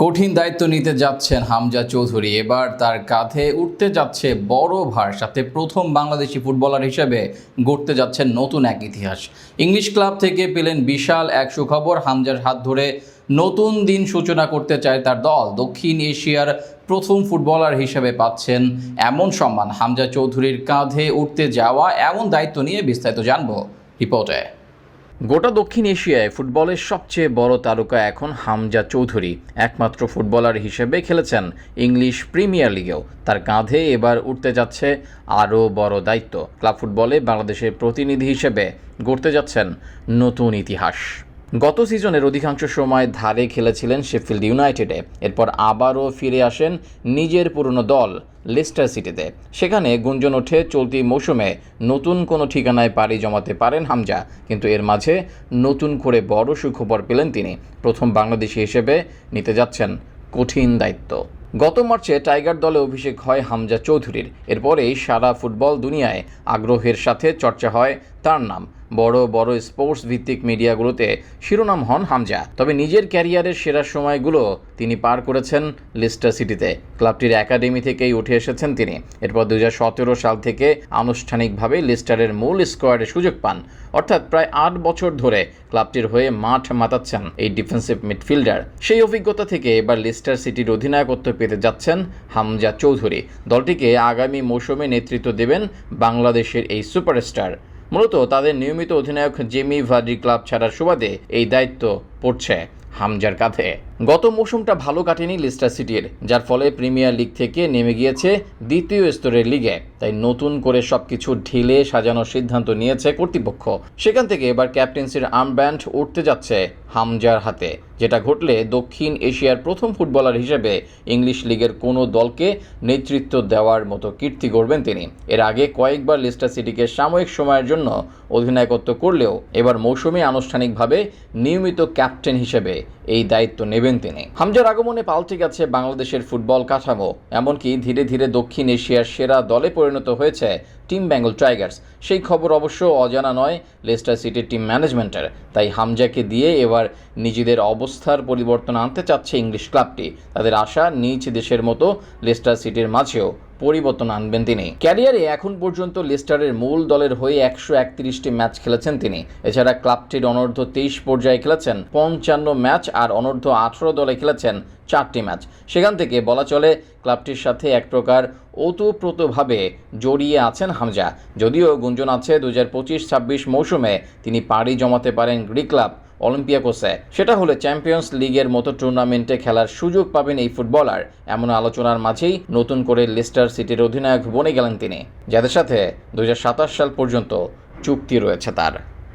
কঠিন দায়িত্ব নিতে যাচ্ছেন হামজা চৌধুরী। এবার তার কাঁধে উঠতে যাচ্ছে বড় ভার, সাথে প্রথম বাংলাদেশি ফুটবলার হিসেবে গড়তে যাচ্ছেন নতুন এক ইতিহাস। ইংলিশ ক্লাব থেকে পেলেন বিশাল এক সুখবর, হামজার হাত ধরে নতুন দিন সূচনা করতে চায় তার দল। দক্ষিণ এশিয়ার প্রথম ফুটবলার হিসেবে পাচ্ছেন এমন সম্মান। হামজা চৌধুরীর কাঁধে উঠতে যাওয়া এমন দায়িত্ব নিয়ে বিস্তারিত জানব রিপোর্টে। গোটা দক্ষিণ এশিয়ায় ফুটবলের সবচেয়ে বড় তারকা এখন হামজা চৌধুরী। একমাত্র ফুটবলার হিসেবে খেলেছেন ইংলিশ প্রিমিয়ার লিগেও। তার কাঁধে এবার উঠতে যাচ্ছে আরও বড় দায়িত্ব। ক্লাব ফুটবলে বাংলাদেশের প্রতিনিধি হিসেবে গড়তে যাচ্ছেন নতুন ইতিহাস। গত সিজনের অধিকাংশ সময় ধারে খেলেছিলেন শেফিল্ড ইউনাইটেডে। এরপর আবারও ফিরে আসেন নিজের পুরনো দল, লেস্টার সিটিতে। সেখানে গুঞ্জন ওঠে চলতি মৌসুমে। নতুন কোনো ঠিকানায় পাড়ি জমাতে পারেন হামজা, কিন্তু এর মাঝে নতুন করে বড় সুখবর পেলেন তিনি। প্রথম বাংলাদেশি হিসেবে নিতে যাচ্ছেন কঠিন দায়িত্ব। গত মার্চে টাইগার দলে অভিষেক হয় হামজা চৌধুরীর। এরপরেই সারা ফুটবল দুনিয়ায় আগ্রহের সাথে চর্চা হয় তার নাম। বড় বড় স্পোর্টস ভিত্তিক মিডিয়াগুলোতে শিরোনাম হন হামজা। তবে নিজের ক্যারিয়ারের সেরা সময়গুলো তিনি পার করেছেন লিস্টার সিটিতে। ক্লাবটির একাডেমি থেকেই উঠে এসেছেন তিনি। এরপর দুই হাজার সতেরো সাল থেকে আনুষ্ঠানিকভাবে লিস্টারের মূল স্কোয়াডে সুযোগ পান। অর্থাৎ প্রায় আট বছর ধরে ক্লাবটির হয়ে মাঠ মাতাচ্ছেন এই ডিফেন্সিভ মিডফিল্ডার সেই অভিজ্ঞতা থেকে এবার লিস্টার সিটির অধিনায়কত্ব পেতে যাচ্ছেন হামজা চৌধুরী। দলটিকে আগামী মৌসুমে নেতৃত্ব দেবেন বাংলাদেশের এই সুপারস্টার। মূলত তাদের নিয়মিত অধিনায়ক জেমি ভার্ডি ক্লাব ছাড়ার সুবাদে এই দায়িত্ব পড়ছে হামজার কাঁধে। গত মৌসুমটা ভালো কাটেনি লিস্টার সিটির, যার ফলে প্রিমিয়ার লিগ থেকে নেমে গিয়েছে দ্বিতীয় স্তরের লিগে। তাই নতুন করে সবকিছু ঢিলে সাজানোর সিদ্ধান্ত নিয়েছে কর্তৃপক্ষ। সেখান থেকে এবার ক্যাপ্টেন্সির আর্মব্যান্ড উঠতে যাচ্ছে হামজার হাতে, যেটা ঘটলে দক্ষিণ এশিয়ার প্রথম ফুটবলার হিসেবে ইংলিশ লিগের কোনো দলকে নেতৃত্ব দেওয়ার মতো কীর্তি গড়বেন তিনি। এর আগে কয়েকবার লিস্টার সিটিকে সাময়িক সময়ের জন্য অধিনায়কত্ব করলেও এবার মৌসুমে আনুষ্ঠানিকভাবে নিয়মিত ক্যাপ্টেন হিসেবে এই দায়িত্ব নেবেন তিনি। হামজার আগমনে পাল্টে গেছে বাংলাদেশের ফুটবল কাঠামো। এমনকি ধীরে ধীরে দক্ষিণ এশিয়ার সেরা দলে পরিণত হয়েছে টিম বেঙ্গল টাইগার্স। সেই খবর অবশ্য অজানা নয় লেস্টার সিটির টিম ম্যানেজমেন্টের। তাই হামজাকে দিয়ে এবার নিজেদের অবস্থার পরিবর্তন আনতে চাচ্ছে ইংলিশ ক্লাবটি। তাদের আশা নিজ দেশের মতো লেস্টার সিটির মাঝেও পরিবর্তন আনবেন তিনি। ক্যারিয়ারে এখন পর্যন্ত লেস্টারের মূল দলের হয়ে একশো একত্রিশটি ম্যাচ খেলেছেন তিনি। এছাড়া ক্লাবটির অনূর্ধ্ব তেইশ পর্যায়ে খেলেছেন পঞ্চান্ন ম্যাচ আর অনূর্ধ্ব আঠারো দলে খেলেছেন চারটি ম্যাচ। সেখান থেকে বলা চলে, ক্লাবটির সাথে এক প্রকার ওতপ্রোতভাবে জড়িয়ে আছেন হামজা। যদিও গুঞ্জন আছে দু হাজার পঁচিশ ছাব্বিশ মৌসুমে তিনি পাড়ি জমাতে পারেন গ্রিক ক্লাব। অলিম্পিয়াকোসে। সেটা হলে চ্যাম্পিয়ন্স লিগের মতো টুর্নামেন্টে খেলার সুযোগ পাবেন এই ফুটবলার, এমন আলোচনার মাঝেই নতুন করে লিস্টার সিটির অধিনায়ক বনে গেলেন তিনি, যাদের সাথে দু হাজার সাতাশ সাল পর্যন্ত চুক্তি রয়েছে তার।